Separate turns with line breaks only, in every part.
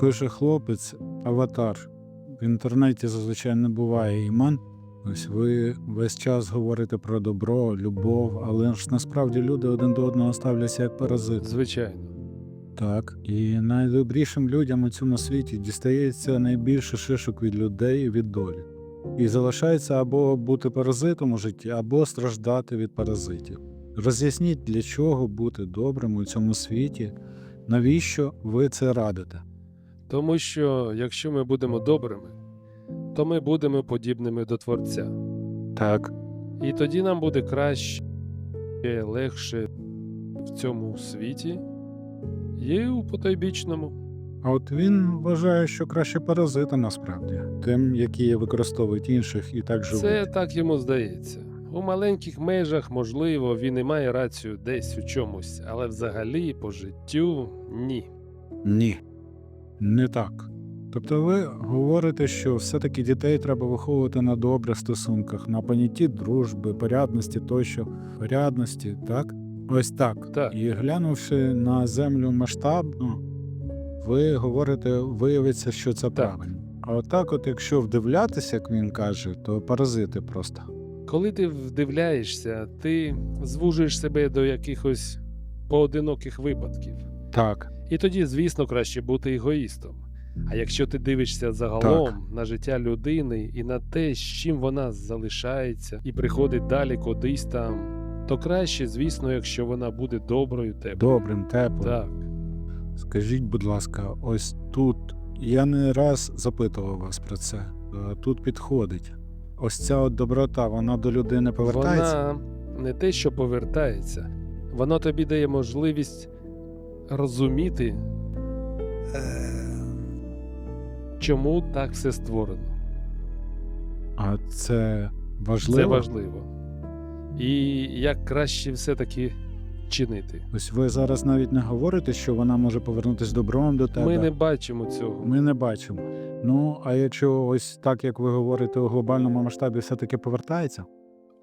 Пише хлопець Аватар. В інтернеті зазвичай не буває імен. Ось ви весь час говорите про добро, любов, але ж насправді люди один до одного ставляться як паразити.
Звичайно.
Так, і найдобрішим людям у цьому світі дістається найбільше шишок від людей і від долі. І залишається або бути паразитом у житті, або страждати від паразитів. Роз'ясніть, для чого бути добрим у цьому світі, навіщо ви це радите?
Тому що якщо ми будемо добрими, то ми будемо подібними до Творця.
Так,
І тоді нам буде краще, легше в цьому світі і у потойбічному.
а от він вважає, що краще паразити насправді, тим, які використовують інших і так живуть.
Це так йому здається. У маленьких межах, можливо, він і має рацію десь у чомусь, але взагалі по життю ні.
Ні, не так. Тобто ви говорите, що все-таки дітей треба виховувати на добрих стосунках, на понятті дружби, порядності тощо, порядності, так? Ось так.
Так.
І глянувши на землю масштабно, ви говорите, виявиться, що це правильно. А отак, от якщо вдивлятися, як він каже, то паразити просто.
Коли ти вдивляєшся, ти звужуєш себе до якихось поодиноких випадків.
Так,
І тоді, звісно, краще бути егоїстом. А якщо ти дивишся загалом на життя людини і на те, з чим вона залишається і приходить далі кудись там, то краще, звісно, якщо вона буде доброю теплою.
добрим, теплим.
Так,
Скажіть, будь ласка, ось тут я не раз запитував вас про це. Е, Тут підходить. Ось ця от доброта, вона до людини повертається.
вона не те, що повертається, воно тобі дає можливість розуміти, чому так все створено.
А це важливо.
Це важливо. І як краще все-таки чинити.
Ось ви зараз навіть не говорите, що вона може повернутися добром до тебе.
Ми не бачимо цього.
Ми не бачимо. Ну, а якщо ось так, як ви говорите, у глобальному масштабі все-таки повертається?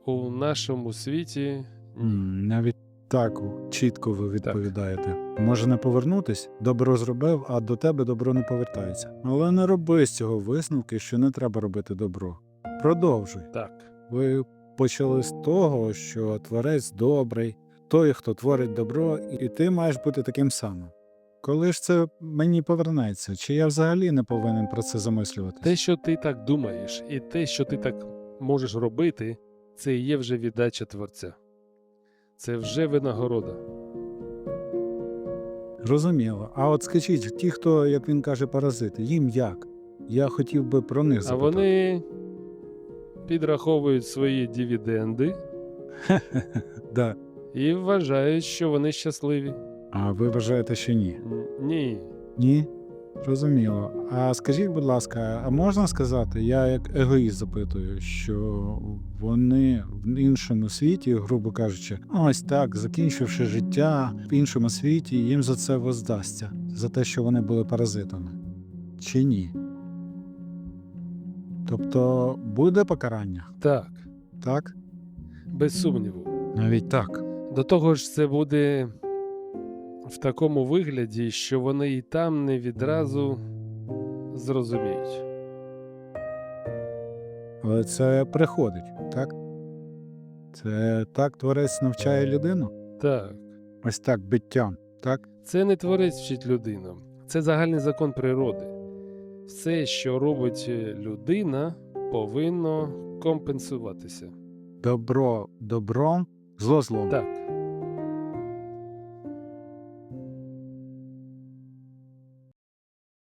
У нашому світі ні.
Навіть так чітко ви відповідаєте. Може не повернутись, добро зробив, а до тебе добро не повертається. Але не роби з цього висновки, що не треба робити добро. Продовжуй.
Так.
Ви почали з того, що творець добрий, той, хто творить добро, і ти маєш бути таким самим. Коли ж це мені повернеться? Чи я взагалі не повинен про це замислюватися?
Те, що ти так думаєш, і те, що ти так можеш робити, це і є вже віддача Творця. Це вже винагорода.
Розуміло. А от скажіть, ті, хто, як він каже, паразити, їм як? Я хотів би про них
А
запитати.
вони підраховують свої дивіденди
Да.
і вважають, що вони щасливі.
А ви вважаєте, що ні?
Н- Ні.
Ні? Розуміло. А скажіть, будь ласка, а можна сказати, я як егоїст запитую, що вони в іншому світі, грубо кажучи, ось так, закінчивши життя в іншому світі, їм за це воздасться, за те, що вони були паразитами? Чи ні? Тобто буде покарання?
Так,
Так?
без сумніву.
Навіть так.
До того ж, це буде в такому вигляді, що вони і там не відразу зрозуміють.
Але це приходить, так? Це так творець навчає людину?
Так,
Ось так, биттям, так?
це не творець вчить людину, це загальний закон природи. Все, що робить е, людина, повинно компенсуватися.
Добро добром, зло злом.
Так,